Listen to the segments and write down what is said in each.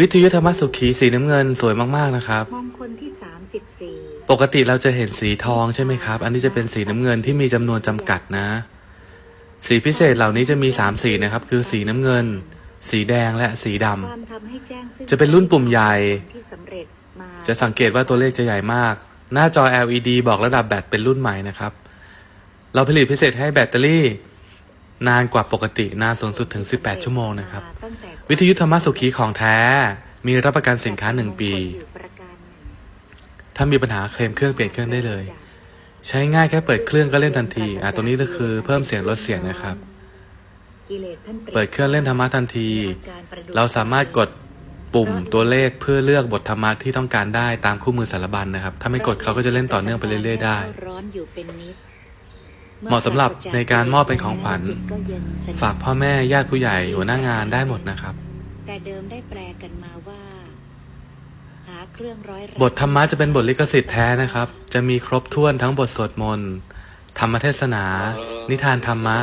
วิทยุธรรมสุขีสีน้ำเงินสวยมากๆนะครับ มงคลที่สามสิบสี่ปกติเราจะเห็นสีทองใช่ไหมครับ อันนี้จะเป็นสีน้ำเงินที่มีจำนวนจำกัดนะ สีพิเศษเหล่านี้จะมีสามสีนะครับ คือสีน้ำเงิน สีแดงและสีดำความทำให้แจ้งซึ่งจะเป็นรุ่นปุ่มใหญ่ที่สำเร็จมาจะสังเกตว่าตัวเลขจะใหญ่มาก หน้าจอ LED บอกระดับแบตเป็นรุ่นใหม่นะครับ เราผลิตพิเศษให้แบตเตอรี่ นานกว่าปกตินานสูงสุดถึง 18 ชั่วโมงนะครับตั้งแต่ วิทยุธรรมสุขีของแท้ มีรับประกันสินค้า1ปีอยู่ประการหนึ่งปี ถ้ามีปัญหาเคลมเครื่องเปลี่ยนเครื่องได้เลย ใช้ง่ายแค่เปิดเครื่องก็เล่นทันที อะตรงนี้ก็คือเพิ่มเสียงลดเสียงนะครับ เปิดเครื่องเล่นธรรมะทันที เราสามารถกดปุ่มตัวเลขเพื่อเลือกบทธรรมะที่ต้องการได้ตามคู่มือสารบัญนะครับ ถ้าไม่กดเขาก็จะเล่นต่อเนื่องไปเรื่อยๆได้ เป็นนิดเหมาะสำหรับในการมอบเป็นของขวัญจิตก็เย็นสนิทฝากพ่อแม่ญาติผู้ใหญ่หัวหน้างานได้หมดนะครับ แต่เดิมได้แปลกันมาว่าหาเครื่องร้อยบทธรรมะจะเป็นบทลิขสิทธิ์แท้นะครับ จะมีครบถ้วนทั้งบทสวดมนต์ธรรมเทศนา นิทานธรรมะ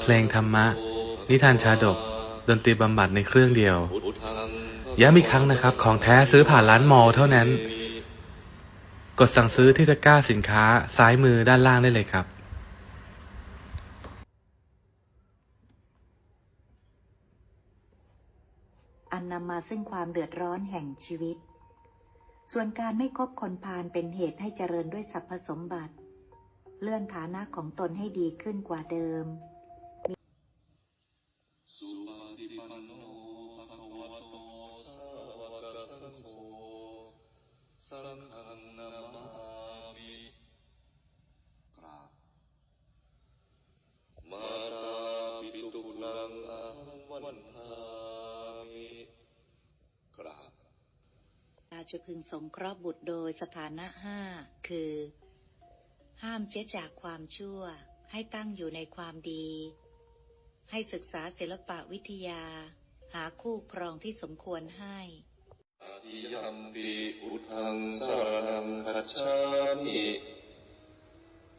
เพลงธรรมะ นิทานชาดก ดนตรีบำบัดในเครื่องเดียวย้ำอีกครั้งนะครับ ของแท้ซื้อผ่านร้านมอลเท่านั้น กดสั่งซื้อที่ตะกร้าสินค้าซ้ายมือด้านล่างได้เลยครับ อันนำมาซึ่งความเดือดร้อนแห่งชีวิต ส่วนการไม่คบคนพาลเป็นเหตุให้เจริญด้วยสรรพสมบัติ เลื่อนฐานะของตนให้ดีขึ้นกว่าเดิมสังฆนามามิกราบมาราปิตุนังอาวันทามิกราบ อา จะพึงสงเคราะห์บุตรโดยสถานะห้าคือ ห้ามเสียจากความชั่ว ให้ตั้งอยู่ในความดี ให้ศึกษาศิลปะวิทยา หาคู่ครองที่สมควรให้อาทิยมปิอุทังสารนังคัจฉามิ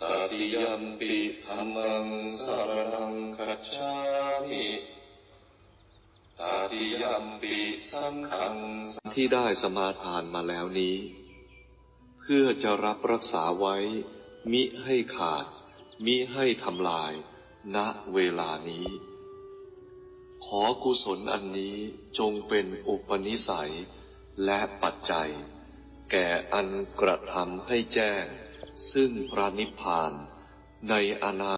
ตติยมปิธรรมังสารนังคัจฉามิตติยมปิสังฆัง ที่ได้สมาทานมาแล้วนี้ เพื่อจะรับรักษาไว้ มิให้ขาด มิให้ทำลาย ณเวลานี้ ขอกุศลอันนี้จงเป็นอุปนิสัยและปัจจัย แก่อันกระทำให้แจ้ง ซึ่งพระนิพพานในอนา